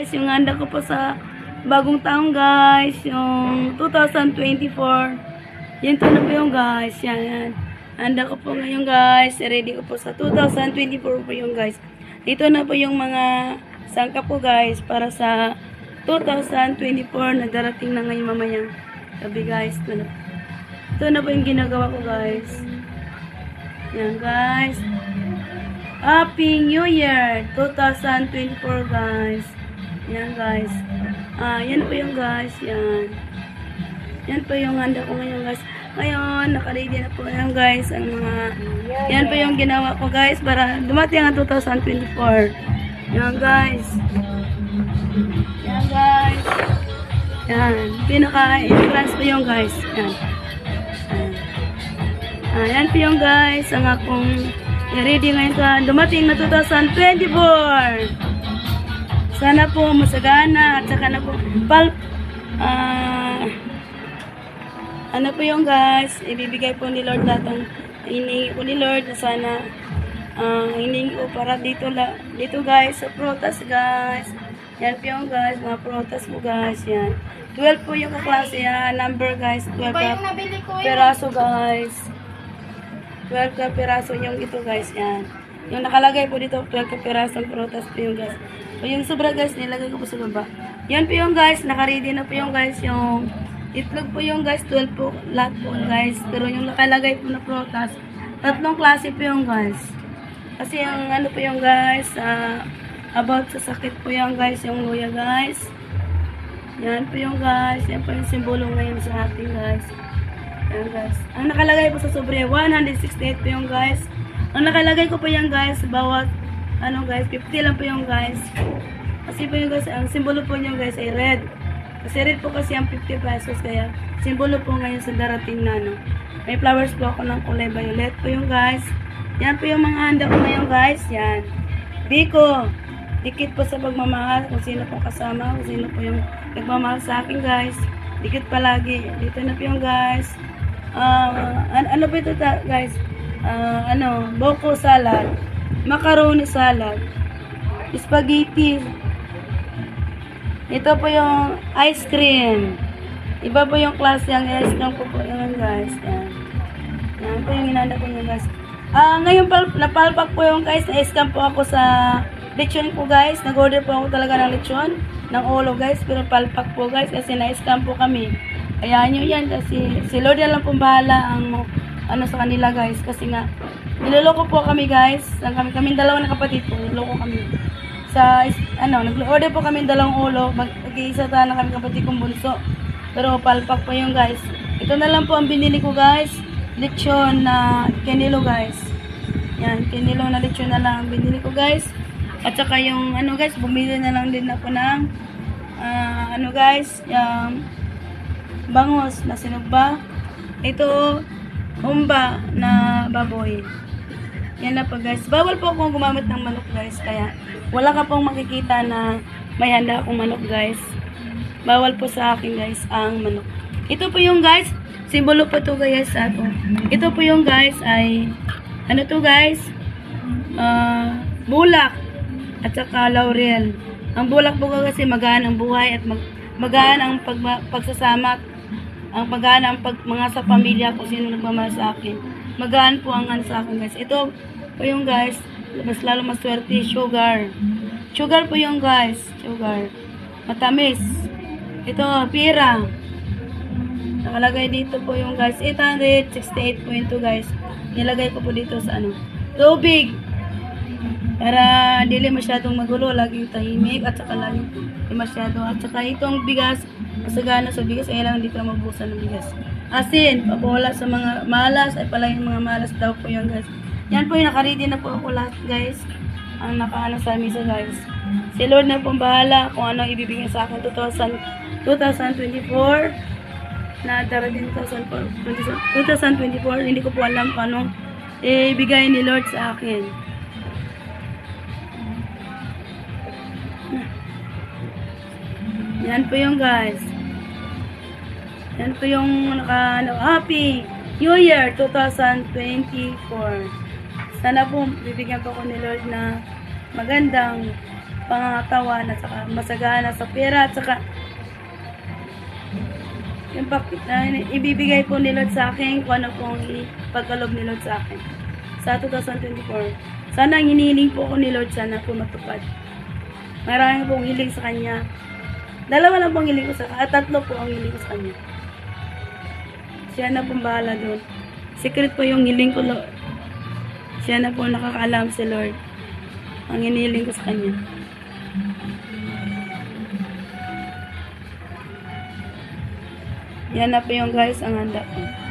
Guys, yung handa ko po sa bagong taong guys, yung 2024. Yan to na po yung guys, yan, yan. Handa ko po ngayon guys, ready ko po sa 2024 po yung guys. Ito na po yung mga sangka po guys para sa 2024 na darating na ngayon mamaya. Sabi guys, ito na, ito na po yung ginagawa ko guys. Yan guys. Happy New Year 2024 guys. Yan guys. Ah, yan po yung guys. Yan. Yan po yung handa ko ngayon guys. Ngayon, nakaready na po yan guys. Ang mga, yan po yung ginawa ko guys para dumating ang 2024. Yan guys. Yan guys. Yan. Pinaka-entrance po yung guys. Yan. Yan. Ah, po yung guys. Ang akong ready ngayon sa dumating na 2024. Sana po masagana at saka na po pal ah ano po yung guys, ibibigay po ni Lord lahat ang hinihingi po ni Lord na sana ang hinihingi ko para dito la, dito guys sa prutas guys. Yan po yung guys, mga prutas po guys, yan. 12 po yung kaklase yan, number guys, 12 Ba yung ka ko peraso guys. 12 ka peraso yung ito guys, yan. Yung nakalagay po dito, 12 ka peraso ang prutas po yung guys. So yung sobra guys, nilagay ko po sa baba. Yan po yung guys, nakaready na po yung guys, yung itlog po yung guys, 12 po, lahat po guys. Pero yung nakalagay po na prutas, tatlong klase po yung guys. Kasi yung ano po yung guys, ah, about sa sakit po yung guys, yung luya guys. Yan po yung guys, yan po yung simbolo ngayon sa ating guys. Yan guys. Ang nakalagay po sa sobre, 168 po yung guys. Ang nakalagay ko po yung guys, bawat, ano guys, 50 lang po yung guys. Kasi po yung guys, ang simbolo po niyo guys ay red. Kasi red po kasi ang 50 pesos, kaya simbolo po ngayon sa darating na ano. May flowers po ako ng kulay violet po yung guys. Yan po yung mga handa ko ngayon guys, yan. Biko, dikit po sa pagmamahal, kung sino po kasama, kung sino po yung nagmamahal sa akin guys. Dikit palagi. Dito na po yung guys. Ah, an- ano ba ito ta- guys? Ah, ano, boko salad, macaroni salad, spaghetti. Ito po yung ice cream. Iba po yung klase ang ice cream po po yun guys. Yan. Yan po yung inanda ko nyo guys. Ah, ngayon pal napalpak po yung guys. Na-scam po ako sa lechon po guys. Nag-order po ako talaga ng lechon. Ng ulo guys. Pero palpak po guys. Kasi na-scam po kami. Kaya nyo yan. Kasi si Lord na lang po bahala ang ano sa kanila guys. Kasi nga, niloloko po kami guys. Ang Kami, kami dalawa na kapatid po. Niloloko kami. Sa, ano, nag-order po kami ng dalawang ulo. Mag-iisa na kami kapatid kong bunso. Pero palpak po yung guys. Ito na lang po ang binili ko guys. Lechon na kinilo guys. Yan, kinilo na lechon na lang ang binili ko guys. At saka yung ano guys, bumili na lang din ako ng ah, ano guys, yung bangos na sinugba. Ito, humba na baboy. Yan na po guys. Bawal po akong gumamit ng manok guys. Kaya wala ka pong makikita na may handa akong manok guys. Bawal po sa akin guys ang manok. Ito po yung guys. Simbolo po to guys sa ato. Ito po yung guys ay ano to guys? Ah, bulak at saka laurel. Ang bulak po kasi magaan ang buhay at mag, magaan ang pag, pagsasama at ang magaan ang pag, mga sa pamilya kung sino nagmamahal sa akin. Magaan po ang ano sa akin guys. Ito po yung guys, mas lalo maswerte, sugar. Sugar po yung guys, sugar. Matamis. Ito, pira. Nakalagay dito po yung guys, 868.2 guys. Nilagay ko po dito sa ano, tubig. Para dili masyadong magulo, laging tahimik at saka laging masyado. At saka itong bigas, masagana sa bigas, ay lang dito mabusan ng bigas. Asin, papawala sa mga malas, ay pala yung mga malas daw po yung guys. Yan po yung nakaready na po ako lahat guys. Ang nakaano sa misa guys. Si Lord na pong bahala kung ano ibibigay sa akin 2000, 2024 na darating 2024, 2024. Hindi ko po alam kung anong ibigay ni Lord sa akin. Yan po yung guys. Yan po yung naka, ano, Happy New Year 2024. Sana po bibigyan ko ko ni Lord na magandang pangatawan at saka masagana sa pera at saka yung pap, uh, ibibigay po ni Lord sa akin kung ano pong pagkalob ni Lord sa akin sa 2024. Sana ang hinihiling po ko ni Lord sana po matupad. Maraming pong hiling sa Kanya. Dalawa lang pong hiling ko sa at tatlo po ang hiling ko sa Kanya. Siya na pong bahala doon. Secret po yung hiling ko, Lord. Siya na po nakakaalam si Lord. Ang hinihiling ko sa Kanya. Yan na po yung guys ang handa ko.